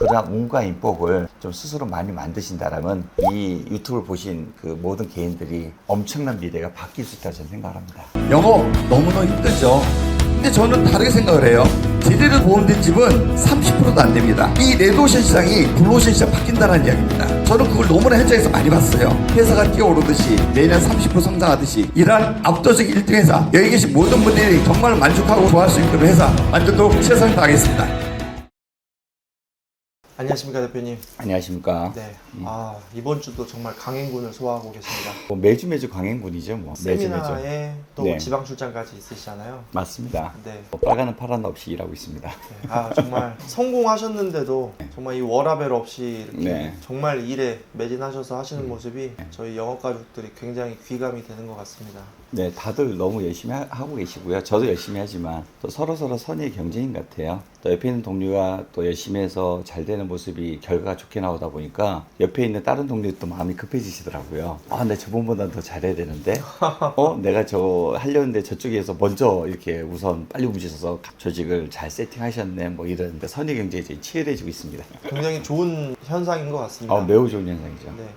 그러한 운과 인복을 좀 스스로 많이 만드신다라면 이 유튜브를 보신 그 모든 개인들이 엄청난 미래가 바뀔 수 있다고 저는 생각합니다. 영업 너무너무 힘들죠. 근데 저는 다르게 생각을 해요. 제대로 보험된 집은 30%도 안 됩니다. 이 레드오션 시장이 블루오션 시장 바뀐다는 이야기입니다. 저는 그걸 너무나 현장에서 많이 봤어요. 회사가 뛰어오르듯이 내년 30% 성장하듯이 이러한 압도적 1등 회사 여기 계신 모든 분들이 정말 만족하고 좋아할 수 있는 회사 만들도록 최선을 다하겠습니다. 안녕하십니까 대표님. 안녕하십니까? 네. 아 이번 주도 정말 강행군을 소화하고 계십니다. 뭐 매주 매주 강행군이죠, 뭐 매주 매주. 세미나에 또 네. 지방 출장까지 있으시잖아요. 맞습니다. 네. 뭐 빨간은 파란 없이 일하고 있습니다. 네. 아 정말 성공하셨는데도 정말 이 워라벨 없이 이렇게 네. 정말 일에 매진하셔서 하시는 모습이 저희 영업 가족들이 굉장히 귀감이 되는 것 같습니다. 네, 다들 너무 열심히 하, 하고 계시고요. 저도 열심히 하지만 또 서로 서로 선의 경쟁인 것 같아요. 또 옆에 있는 동료가 또 열심히 해서 잘 되는 모습이 결과가 좋게 나오다 보니까 옆에 있는 다른 동료도 마음이 급해지시더라고요. 아, 내 저번보다 더 잘해야 되는데, 어, 내가 저 하려는데 저쪽에서 먼저 이렇게 우선 빨리 움직여서 조직을 잘 세팅하셨네. 뭐 이런 선의 경쟁이 이제 치열해지고 있습니다. 굉장히 좋은 현상인 것 같습니다. 아, 매우 좋은 현상이죠. 네.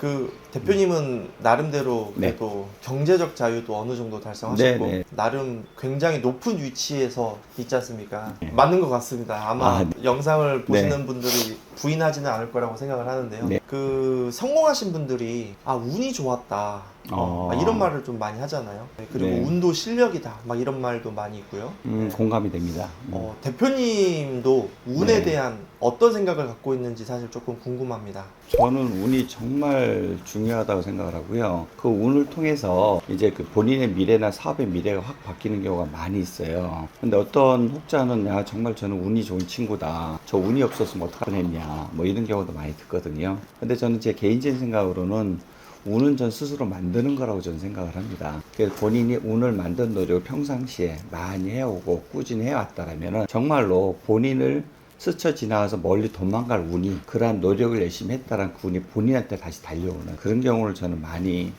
그 대표님은 나름대로 네. 그래도 경제적 자유도 어느 정도 달성하셨고 네, 네. 나름 굉장히 높은 위치에서 있지 않습니까? 맞는 것 같습니다. 아마 아, 네. 영상을 보시는 분들이 부인하지는 않을 거라고 생각을 하는데요. 네. 그 성공하신 분들이 아 운이 좋았다. 어, 어. 막 이런 말을 좀 많이 하잖아요. 네, 그리고 네. 운도 실력이다. 막 이런 말도 많이 있고요. 음, 공감이 됩니다. 음. 어, 대표님도 운에 네. 대한 어떤 생각을 갖고 있는지 사실 조금 궁금합니다. 저는 운이 정말 중요하다고 생각을 하고요. 그 운을 통해서 이제 그 본인의 미래나 사업의 미래가 확 바뀌는 경우가 많이 있어요. 근데 어떤 혹자는 야 정말 저는 운이 좋은 친구다. 저 운이 없었으면 어떡하겠냐. 뭐 이런 경우도 많이 듣거든요. 근데 저는 제 개인적인 생각으로는 운은 전 스스로 만드는 거라고 저는 생각을 합니다. 그래서 본인이 운을 만든 노력을 평상시에 많이 해오고 꾸준히 해왔다라면 정말로 본인을 스쳐 지나가서 멀리 도망갈 운이 그러한 노력을 열심히 했다란 그 운이 본인한테 다시 달려오는 그런 경우를 저는 많이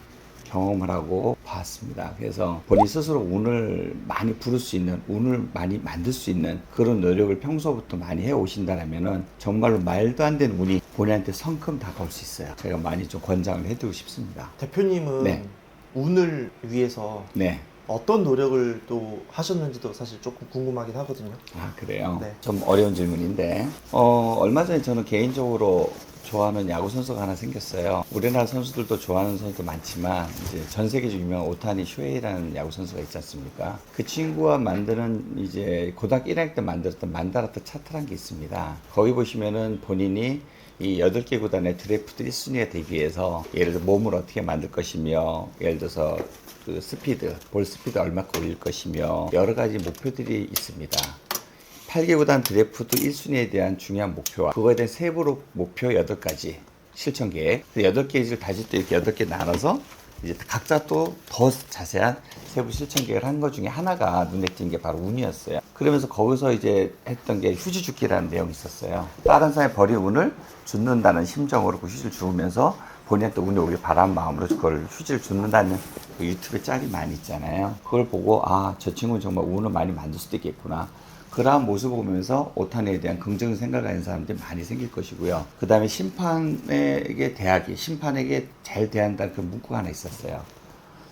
경험을 하고 봤습니다. 그래서 본인 스스로 운을 많이 부를 수 있는, 운을 많이 만들 수 있는 그런 노력을 평소부터 많이 해 오신다라면은 정말로 말도 안 되는 운이 본인한테 성큼 다가올 수 있어요. 제가 많이 좀 권장을 해드리고 싶습니다. 대표님은 네. 운을 위해서 네. 어떤 노력을 또 하셨는지도 사실 조금 궁금하긴 하거든요. 아 그래요? 네. 좀 어려운 질문인데 어 얼마 전에 저는 개인적으로 좋아하는 야구 선수가 하나 생겼어요. 우리나라 선수들도 좋아하는 선수도 많지만 이제 전 세계적으로 유명한 오타니 슈에이라는 야구 선수가 있지 않습니까? 그 친구가 만드는 이제 고등학교 1학년 때 만들었던 만다라트 차트라는 게 있습니다. 거기 보시면은 본인이 이 8개 구단의 드래프트 1순위에 대비해서 예를 들어 몸을 어떻게 만들 것이며 예를 들어서 그 스피드, 볼 스피드 얼마큼 올릴 것이며 여러 가지 목표들이 있습니다. 8개 구단 드래프트 1순위에 대한 중요한 목표와 그거에 대한 세부로 목표 8가지 실천 계획 8개를 다시 또 이렇게 8개 나눠서 이제 각자 또 더 자세한 세부 실천 계획을 한 것 중에 하나가 눈에 띈 게 바로 운이었어요. 그러면서 거기서 이제 했던 게 휴지 줍기라는 내용이 있었어요. 다른 사람이 버린 운을 줍는다는 심정으로 그 휴지를 주우면서 본인한테 운이 오길 바라는 마음으로 그걸 휴지를 줍는다는 그 유튜브에 짤이 많이 있잖아요. 그걸 보고 아 저 친구는 정말 운을 많이 만들 수도 있겠구나. 그러한 모습을 보면서 오타니에 대한 긍정적 생각을 가진 사람들이 많이 생길 것이고요. 그 다음에 심판에게 대하기, 심판에게 잘 대한다는 그 문구가 하나 있었어요.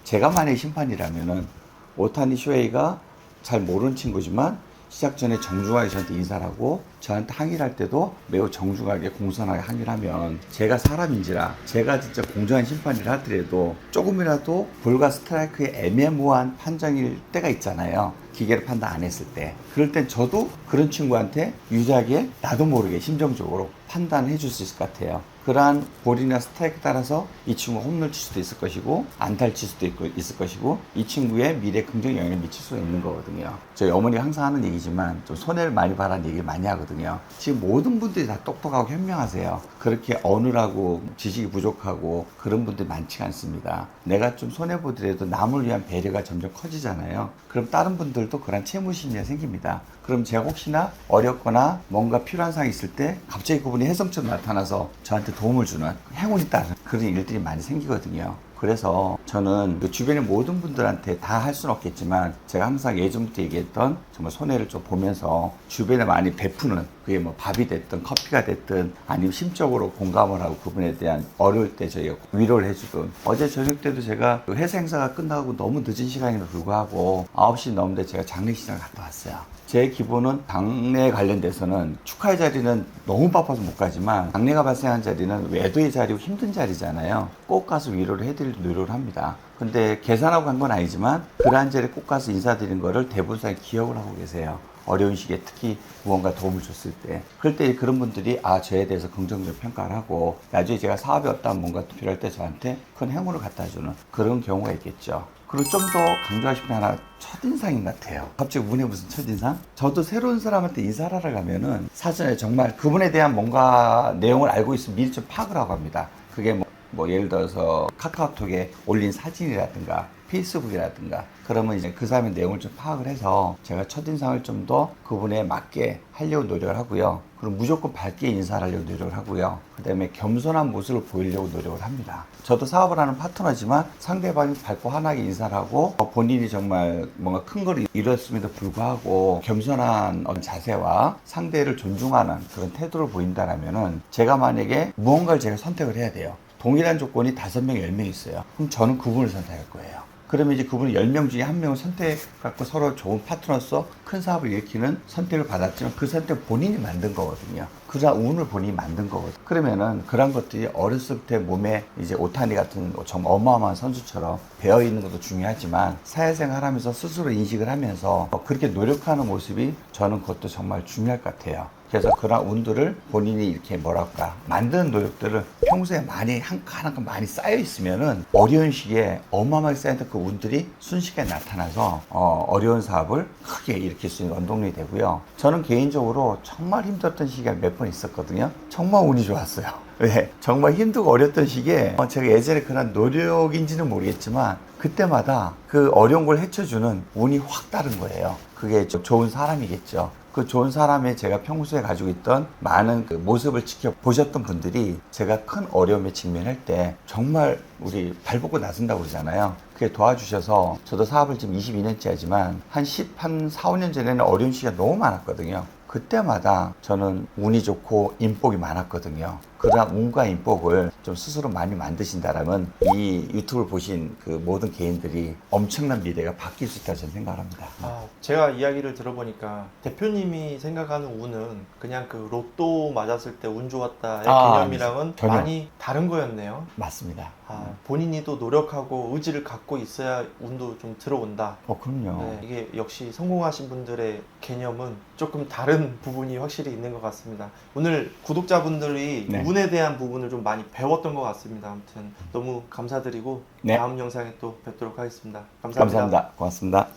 제가 만약에 심판이라면은 오타니 쇼헤이가 잘 모르는 친구지만 시작 전에 정중하게 저한테 인사를 하고 저한테 항의를 할 때도 매우 정중하게 공손하게 항의를 하면 제가 사람인지라 제가 진짜 공정한 심판이라 하더라도 조금이라도 볼과 스트라이크의 애매모호한 판정일 때가 있잖아요. 기계를 판단 안 했을 때. 그럴 땐 저도 그런 친구한테 유리하게 나도 모르게 심정적으로 판단해 줄 수 있을 것 같아요. 그러한 볼이나 스트라이크 따라서 이 친구가 홈런 칠 수도 있을 것이고 안타를 칠 수도 있고, 있을 것이고 이 친구의 미래 긍정 영향을 미칠 수가 있는 거거든요. 저희 어머니가 항상 하는 얘기지만 좀 손해를 많이 봐라는 얘기를 많이 하거든요. 지금 모든 분들이 다 똑똑하고 현명하세요. 그렇게 어느라고 지식이 부족하고 그런 분들이 많지가 않습니다. 내가 좀 손해 보더라도 남을 위한 배려가 점점 커지잖아요. 그럼 다른 분들도 그런 채무심리가 생깁니다. 그럼 제가 혹시나 어렵거나 뭔가 필요한 상황이 있을 때 갑자기 그분이 혜성처럼 나타나서 저한테 도움을 주는 행운이 따른 그런 일들이 많이 생기거든요. 그래서 저는 그 주변의 모든 분들한테 다 할 수는 없겠지만 제가 항상 예전부터 얘기했던 정말 손해를 좀 보면서 주변에 많이 베푸는 그게 뭐 밥이 됐든 커피가 됐든 아니면 심적으로 공감을 하고 그분에 대한 어려울 때 저희가 위로를 해주든 어제 저녁 때도 제가 그 회사 행사가 끝나고 너무 늦은 시간임에도 불구하고 9시 넘는데 제가 장례식장을 갔다 왔어요. 제 기본은 당례에 관련돼서는 축하의 자리는 너무 바빠서 못 가지만 당례가 발생한 자리는 외도의 자리고 힘든 자리잖아요. 꼭 가서 위로를 해드릴 노력을 합니다. 근데 계산하고 간 건 아니지만 그러한 자리에 꼭 가서 인사드린 거를 대부분 사람이 기억을 하고 계세요. 어려운 시기에 특히 무언가 도움을 줬을 때 그럴 때 그런 분들이 아 저에 대해서 긍정적 평가를 하고 나중에 제가 사업이 없다면 뭔가 필요할 때 저한테 큰 행운을 갖다 주는 그런 경우가 있겠죠. 그리고 좀더게 하나 첫인상인 것 같아요. 갑자기 운에 무슨 첫인상? 저도 새로운 사람한테 인사를 하러 가면은 사전에 정말 그분에 대한 뭔가 내용을 알고 있으면 미리 좀 파악을 하고 합니다. 그게 뭐, 뭐 예를 들어서 카카오톡에 올린 사진이라든가 페이스북이라든가 그러면 이제 그 사람의 내용을 좀 파악을 해서 제가 첫인상을 좀 더 그분에 맞게 하려고 노력을 하고요. 그리고 무조건 밝게 인사를 하려고 노력을 하고요. 그 다음에 겸손한 모습을 보이려고 노력을 합니다. 저도 사업을 하는 파트너지만 상대방이 밝고 환하게 인사를 하고 본인이 정말 뭔가 큰 걸 이뤘음에도 불구하고 겸손한 자세와 상대를 존중하는 그런 태도를 보인다라면은 제가 만약에 무언가를 제가 선택을 해야 돼요. 동일한 조건이 다섯 명, 열명 있어요. 그럼 저는 그분을 선택할 거예요. 그러면 이제 그분은 10명 중에 한 명을 선택해갖고 서로 좋은 파트너로서 큰 사업을 일으키는 선택을 받았지만 그 선택 본인이 만든 거거든요. 그런 운을 본인이 만든 거거든요. 그러면은 그런 것들이 어렸을 때 몸에 이제 오타니 같은 정말 어마어마한 선수처럼 배어 있는 것도 중요하지만 사회생활 하면서 스스로 인식을 하면서 그렇게 노력하는 모습이 저는 그것도 정말 중요할 것 같아요. 그래서 그런 운들을 본인이 이렇게 뭐랄까 만드는 노력들을 평소에 많이 한 칸 한 칸 많이 쌓여 있으면은 어려운 시기에 어마어마하게 쌓였던 그 운들이 순식간에 나타나서 어, 어려운 사업을 크게 일으킬 수 있는 원동력이 되고요. 저는 개인적으로 정말 힘들었던 시기가 몇번 있었거든요. 정말 운이 좋았어요. 왜? 정말 힘들고 어렸던 시기에 어, 제가 예전에 그런 노력인지는 모르겠지만 그때마다 그 어려운 걸 헤쳐주는 운이 확 다른 거예요. 그게 좀 좋은 사람이겠죠. 그 좋은 사람의 제가 평소에 가지고 있던 많은 그 모습을 지켜보셨던 분들이 제가 큰 어려움에 직면할 때 정말 우리 발벗고 나선다고 그러잖아요. 그게 도와주셔서 저도 사업을 지금 22년째 하지만 한 10, 한 4, 5년 전에는 어려운 시기가 너무 많았거든요. 그때마다 저는 운이 좋고 인복이 많았거든요. 그러한 운과 인복을 좀 스스로 많이 만드신다라면 이 유튜브를 보신 그 모든 개인들이 엄청난 미래가 바뀔 수 있다 저는 생각을 합니다. 아, 제가 이야기를 들어보니까 대표님이 생각하는 운은 그냥 그 로또 맞았을 때 운 좋았다의 아, 개념이랑은 전혀. 많이 다른 거였네요. 맞습니다. 아, 본인이 또 노력하고 의지를 갖고 있어야 운도 좀 들어온다. 어, 그럼요. 네, 이게 역시 성공하신 분들의 개념은 조금 다른 부분이 확실히 있는 것 같습니다. 오늘 구독자분들이 네. 구분에 대한 부분을 좀 많이 배웠던 것 같습니다. 아무튼 너무 감사드리고 네. 다음 영상에 또 뵙도록 하겠습니다 감사합니다. 감사합니다. 고맙습니다.